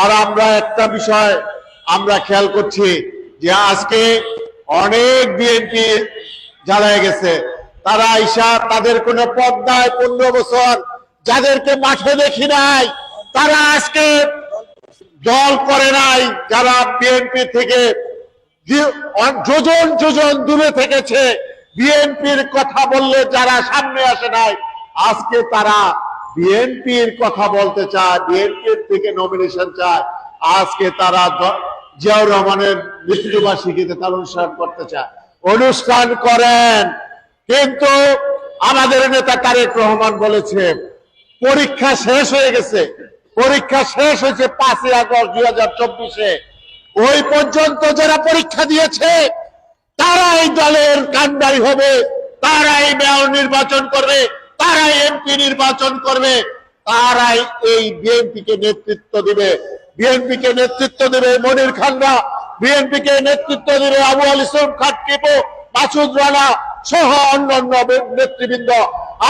আর আমরা একটা বিষয় আমরা খেয়াল করছি যে আজকে অনেক বিএনপি জ্বালায় গেছে। তারা আইসা তাদের কোন পদ্মায় পনেরো বছর যাদেরকে মাঠে দেখি নাই, তারা আজকে দল করে নাই যারা বিএনপি থেকে যোজন যোজন দূরে থেকেছে। বিএনপির কথা বললে যারা সামনে আসে নাই, আজকে তারা বিএনপির কথা বলতে চায়, বিএনপির থেকে নমিনেশন চায়। আজকে তারা জিয়াউর রহমানের মৃত্যুবার্ষিকীতে তার অনুষ্ঠান করতে চায়। অনুষ্ঠান করেন। কিন্তু আমাদের নেতা তারেক রহমান বলেছে, পরীক্ষা শেষ হয়ে গেছে। পরীক্ষা শেষ হয়েছে পাঁচই আগস্ট দুই হাজার চব্বিশে। ওই পর্যন্ত যারা পরীক্ষা দিয়েছে তারা এই দলের কান্ডারি হবে তারা এই মেয়র নির্বাচন করবে। তারাই এমপি নির্বাচন করবে, তারাই এই বিএনপি কে নেতৃত্ব দিবে। বিএনপি কে নেতৃত্ব দেবে মনির খানরা, বিএনপি কে নেতৃত্ব দেবে আবু আল ইসলাম খাটকিপো মাসুদ রানা সহ অন্যান্য নেতৃবৃন্দ।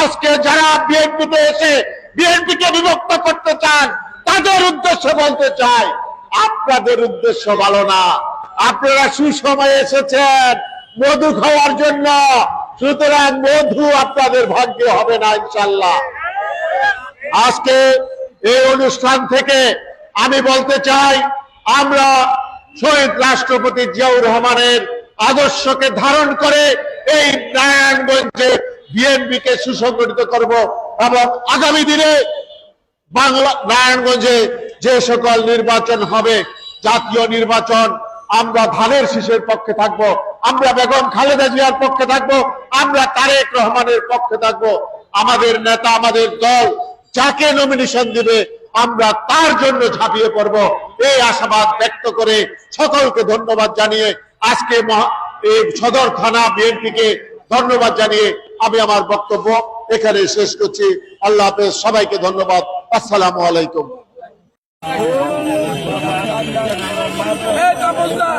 আজকে যারা বিএনপিতে এসে বিএনপি কে বিভক্ত করতে চান, তাদের উদ্দেশ্য বলতে চাই, আপনাদের উদ্দেশ্য ভালো না। আপনারা সুসময়ে এসেছেন, মধু খাওয়ার জন্য। সুতরাং মধু আপনাদের ভাগ্যে হবে না ইনশাল্লাহ আজকে এই অনুষ্ঠান থেকে আমি বলতে চাই, আমরা শহীদ রাষ্ট্রপতি জিয়াউর রহমানের আদর্শকে ধারণ করে এই নারায়ণগঞ্জে বিএনপি কে সুসংগঠিত করব এবং আগামী দিনে বাংলা, নারায়ণগঞ্জে যে সকল নির্বাচন হবে, জাতীয় নির্বাচন, আমরা ধানের শীষের পক্ষে থাকব। আমরা বেগম খালেদা জিয়ার পক্ষে থাকব, আমরা তারেক রহমানের পক্ষে থাকব। আমাদের নেতা, আমাদের দল যাকে নমিনেশন দিবে, আমরা তার জন্য ঝাঁপিয়ে পড়ব। এই আশাবাদ ব্যক্ত করে সকলকে ধন্যবাদ জানিয়ে আজকে এই সদর থানা বিএনপিকে ধন্যবাদ জানিয়ে আমি আমার বক্তব্য এখানে শেষ করছি। আল্লাহ হাফেজ, সবাইকে ধন্যবাদ। আসসালামু আলাইকুম। Eta bunda!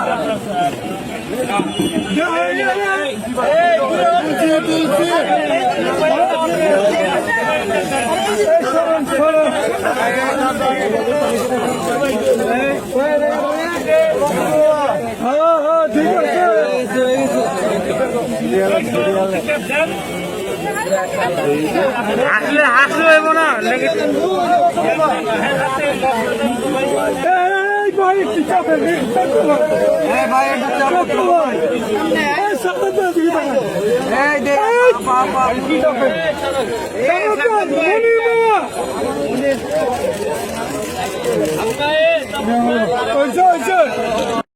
Ha ha, ঠিক আছে। হাসলে হাসলে হইব না লেগে ভাই একটু একটু এই ভাই এটা চাপো? এই ভাই এই